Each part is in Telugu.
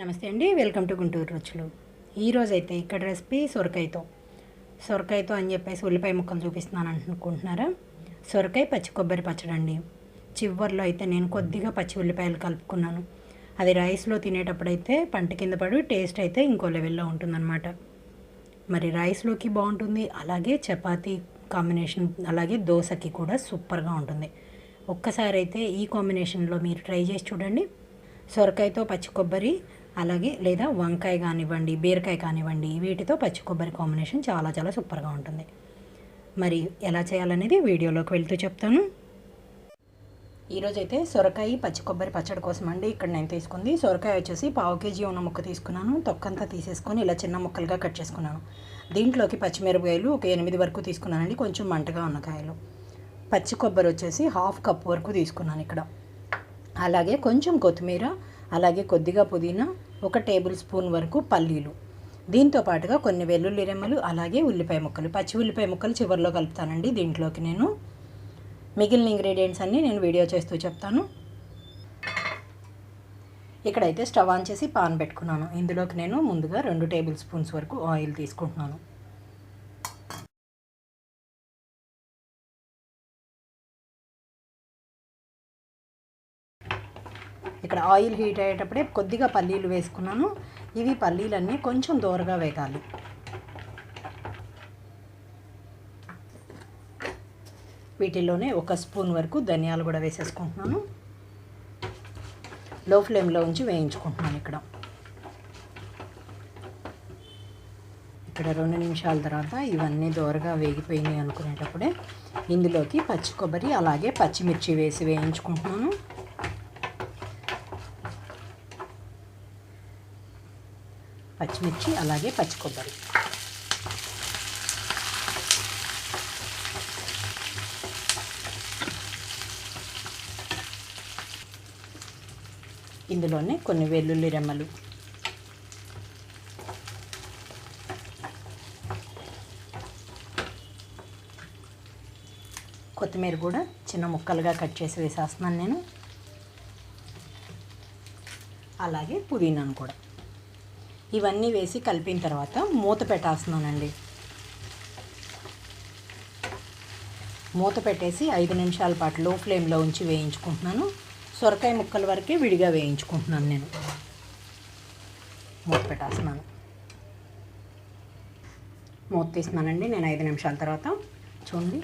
నమస్తే అండి వెల్కమ్ టు గుంటూరు రుచులు. ఈరోజు అయితే ఇక్కడ రెసిపీ సొరకాయతో. సొరకాయతో అని చెప్పేసి ఉల్లిపాయ ముక్కలు చూపిస్తున్నాను అనుకుంటున్నారా? సొరకాయ పచ్చి కొబ్బరి పచ్చడి అండి. చివర్లో అయితే నేను కొద్దిగా పచ్చి ఉల్లిపాయలు కలుపుకున్నాను. అది రైస్లో తినేటప్పుడు అయితే పంట కింద పడి టేస్ట్ అయితే ఇంకో లెవెల్లో ఉంటుందన్నమాట. మరి రైస్లోకి బాగుంటుంది అలాగే చపాతీ కాంబినేషన్ అలాగే దోశకి కూడా సూపర్గా ఉంటుంది. ఒక్కసారి అయితే ఈ కాంబినేషన్లో మీరు ట్రై చేసి చూడండి. సొరకాయతో పచ్చి కొబ్బరి అలాగే లేదా వంకాయ కానివ్వండి బీరకాయ కానివ్వండి వీటితో పచ్చి కొబ్బరి కాంబినేషన్ చాలా చాలా సూపర్గా ఉంటుంది. మరి ఎలా చేయాలనేది వీడియోలోకి వెళ్తూ చెప్తాను. ఈరోజు అయితే సొరకాయ పచ్చి కొబ్బరి పచ్చడి కోసం అండి ఇక్కడ నేను తీసుకుంది. సొరకాయ వచ్చేసి పావు కేజీ ఉన్న ముక్క తీసుకున్నాను. తొక్కంతా తీసేసుకొని ఇలా చిన్న ముక్కలుగా కట్ చేసుకున్నాను. దీంట్లోకి పచ్చిమిరపకాయలు ఒక ఎనిమిది వరకు తీసుకున్నానండి. కొంచెం మంటగా ఉన్న కాయలు. పచ్చి కొబ్బరి వచ్చేసి హాఫ్ కప్ వరకు తీసుకున్నాను ఇక్కడ. అలాగే కొంచెం కొత్తిమీర అలాగే కొద్దిగా పుదీనా ఒక టేబుల్ స్పూన్ వరకు పల్లీలు. దీంతో పాటుగా కొన్ని వెల్లుల్లి రెమ్మలు అలాగే ఉల్లిపాయ ముక్కలు. పచ్చి ఉల్లిపాయ ముక్కలు చివరిలో కలుపుతానండి దీంట్లోకి నేను. మిగిలిన ఇంగ్రీడియంట్స్ అన్నీ నేను వీడియో చేస్తూ చెప్తాను. ఇక్కడైతే స్టవ్ ఆన్ చేసి పాన్ పెట్టుకున్నాను. ఇందులోకి నేను ముందుగా రెండు టేబుల్ స్పూన్స్ వరకు ఆయిల్ తీసుకుంటున్నాను. ఇక్కడ ఆయిల్ హీట్ అయ్యేటప్పుడే కొద్దిగా పల్లీలు వేసుకున్నాను. ఇవి పల్లీలన్నీ కొంచెం దూరగా వేగాలి. వీటిల్లోనే ఒక స్పూన్ వరకు ధనియాలు కూడా వేసేసుకుంటున్నాను. లో ఫ్లేమ్లో ఉంచి వేయించుకుంటున్నాను ఇక్కడ. ఇక్కడ రెండు నిమిషాల తర్వాత ఇవన్నీ దోరగా వేగిపోయినాయి అనుకునేటప్పుడే ఇందులోకి పచ్చి కొబ్బరి అలాగే పచ్చిమిర్చి వేసి వేయించుకుంటున్నాను. పచ్చిమిర్చి అలాగే పచ్చి కొబ్బరి. ఇందులోనే కొన్ని వెల్లుల్లి రెమ్మలు. కొత్తిమీర కూడా చిన్న ముక్కలుగా కట్ చేసి వేసేస్తున్నాను నేను. అలాగే పుదీనాను కూడా. ఇవన్నీ వేసి కలిపిన తర్వాత మూత పెట్టేస్తున్నానండి. మూత పెట్టేసి ఐదు నిమిషాల పాటు లో ఫ్లేమ్లో ఉంచి వేయించుకుంటున్నాను. సొరకాయ ముక్కల వరకే విడిగా వేయించుకుంటున్నాను నేను. మూత పెట్టేస్తున్నాను. మూత తీస్తున్నానండి. నేను ఐదు నిమిషాల తర్వాత చూడండి.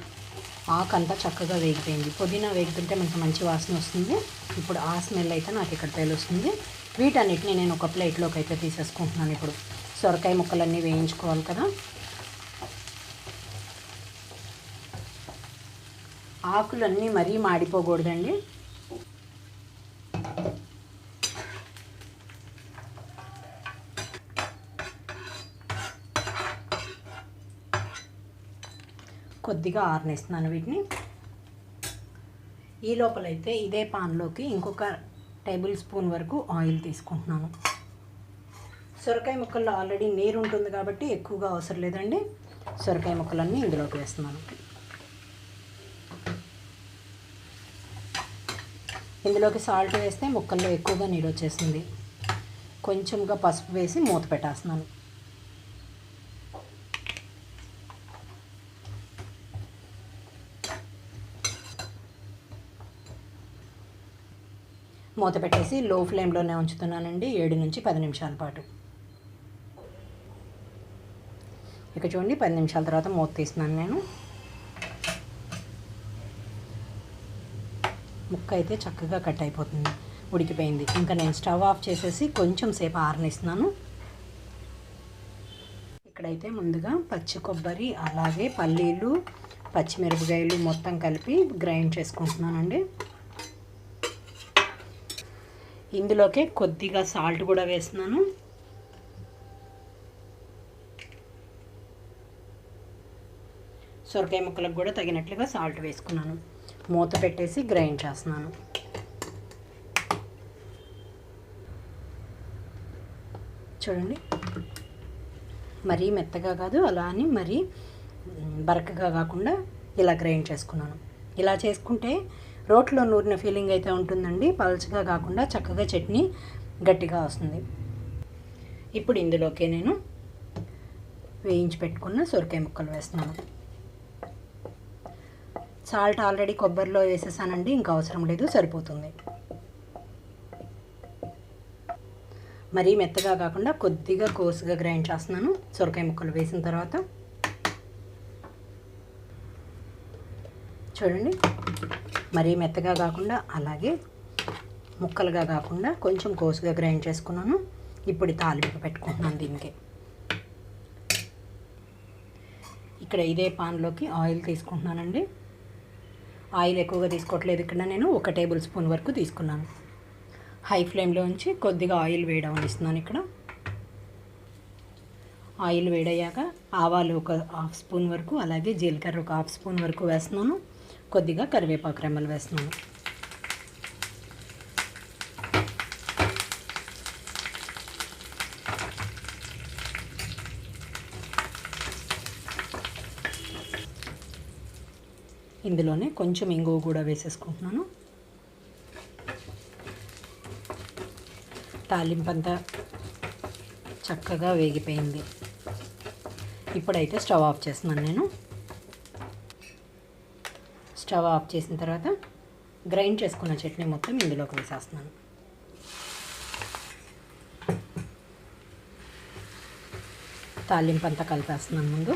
ఆకంతా చక్కగా వేగిపోయింది. పుదీనా వేగుతుంటే మనకు మంచి వాసన వస్తుంది. ఇప్పుడు ఆ స్మెల్ అయితే నాకు ఇక్కడ తెలుస్తుంది. వీటన్నిటిని నేను ఒక ప్లేట్లోకి అయితే తీసేసుకుంటున్నాను ఇప్పుడు. సొరకాయ ముక్కలన్నీ వేయించుకోవాలి కదా. ఆకులన్నీ మరీ మాడిపోకూడదండి. కొద్దిగా ఆరనేస్తున్నాను వీటిని. ఈ లోపలైతే ఇదే పాన్లోకి ఇంకొక టేబుల్ స్పూన్ వరకు ఆయిల్ తీసుకుంటున్నాను. సొరకాయ ముక్కల్లో ఆల్రెడీ నీరు ఉంటుంది కాబట్టి ఎక్కువగా అవసరం లేదండి. సొరకాయ ముక్కలన్నీ ఇందులోకి వేస్తున్నాను. ఇందులోకి సాల్ట్ వేస్తే ముక్కల్లో ఎక్కువగా నీరు వచ్చేసింది కొంచెంగా పసుపు వేసి మూత పెట్టేస్తున్నాను. మూత పెట్టేసి లో ఫ్లేమ్లోనే ఉంచుతున్నానండి. ఏడు నుంచి పది నిమిషాల పాటు. ఇక చూడండి పది నిమిషాల తర్వాత మూత తీస్తున్నాను నేను. ముక్క అయితే చక్కగా కట్ అయిపోతుంది ఉడికిపోయింది. ఇంకా నేను స్టవ్ ఆఫ్ చేసేసి కొంచెం సేపు ఆరనిస్తున్నాను. ఇక్కడైతే ముందుగా పచ్చి కొబ్బరి అలాగే పల్లీలు పచ్చిమిరపకాయలు మొత్తం కలిపి గ్రైండ్ చేసుకుంటున్నానండి. ఇందులోకి కొద్దిగా సాల్ట్ కూడా వేస్తున్నాను. సొరకాయ ముక్కలకు కూడా తగినట్లుగా సాల్ట్ వేసుకున్నాను. మూత పెట్టేసి గ్రైండ్ చేస్తున్నాను. చూడండి. మరీ మెత్తగా కాదు అలా అని మరీ బరకగా కాకుండా ఇలా గ్రైండ్ చేసుకున్నాను. ఇలా చేసుకుంటే రోట్లో నూరిన ఫీలింగ్ అయితే ఉంటుందండి. పల్చగా కాకుండా చక్కగా చట్నీ గట్టిగా వస్తుంది. ఇప్పుడు ఇందులోకి నేను వేయించి పెట్టుకున్న సొరకాయ ముక్కలు వేస్తున్నాను. సాల్ట్ ఆల్రెడీ కొబ్బరిలో వేసేసానండి. ఇంకా అవసరం లేదు సరిపోతుంది. మరీ మెత్తగా కాకుండా కొద్దిగా కోసుగా గ్రైండ్ చేస్తున్నాను. సొరకాయ ముక్కలు వేసిన తర్వాత చూడండి. మరీ మెత్తగా కాకుండా అలాగే ముక్కలుగా కాకుండా కొంచెం కోసుగా గ్రైండ్ చేసుకున్నాను. ఇప్పుడు తాలింపు పెట్టుకుంటున్నాను దీనికి. ఇక్కడ ఇదే పాన్లోకి ఆయిల్ తీసుకుంటున్నానండి. ఆయిల్ ఎక్కువగా తీసుకోవట్లేదు. ఇక్కడ నేను ఒక టేబుల్ స్పూన్ వరకు తీసుకున్నాను. హై ఫ్లేమ్లో ఉంచి కొద్దిగా ఆయిల్ వేయడం ఇక్కడ. ఆయిల్ వేడయ్యాక ఆవాలు ఒక హాఫ్ స్పూన్ వరకు అలాగే జీలకర్ర ఒక హాఫ్ స్పూన్ వరకు వేస్తున్నాను. కొద్దిగా కరివేపాకు రెమ్మలు వేస్తున్నాను. ఇందులోనే కొంచెం ఇంగువ కూడా వేసేసుకుంటున్నాను. తాలింపంతా చక్కగా వేగిపోయింది. ఇప్పుడైతే స్టవ్ ఆఫ్ చేస్తున్నాను నేను. స్టవ్ ఆఫ్ చేసిన తర్వాత గ్రైండ్ చేసుకున్న చట్నీ మొత్తం ఇందులోకి వేసేస్తున్నాను. తాలింపు అంతా కలిపేస్తున్నాను ముందు.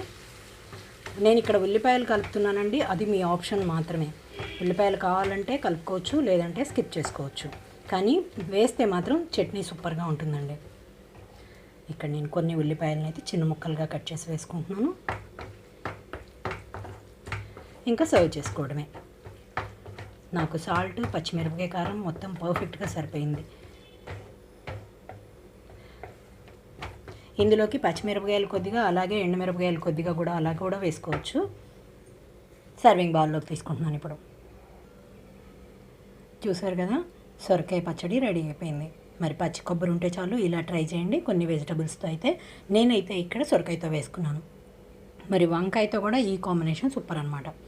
నేను ఇక్కడ ఉల్లిపాయలు కలుపుతున్నానండి. అది మీ ఆప్షన్ మాత్రమే. ఉల్లిపాయలు కావాలంటే కలుపుకోవచ్చు లేదంటే స్కిప్ చేసుకోవచ్చు. కానీ వేస్తే మాత్రం చట్నీ సూపర్గా ఉంటుందండి. ఇక్కడ నేను కొన్ని ఉల్లిపాయలను అయితే చిన్న ముక్కలుగా కట్ చేసి వేసుకుంటున్నాను. ఇంకా సర్వ్ చేసుకోవడమే. నాకు సాల్ట్ పచ్చిమిరపకాయ కారం మొత్తం పర్ఫెక్ట్గా సరిపోయింది. ఇందులోకి పచ్చిమిరపకాయలు కొద్దిగా అలాగే ఎండుమిరపకాయలు కొద్దిగా కూడా అలా కూడా వేసుకోవచ్చు. సర్వింగ్ బౌల్లోకి తీసుకుంటున్నాను ఇప్పుడు. చూసారు కదా? సొరకాయ పచ్చడి రెడీ అయిపోయింది. మరి పచ్చి కొబ్బరి ఉంటే చాలు ఇలా ట్రై చేయండి. కొన్ని వెజిటబుల్స్తో అయితే నేనైతే ఇక్కడ సొరకాయతో వేసుకున్నాను. మరి వంకాయతో కూడా ఈ కాంబినేషన్ సూపర్ అనమాట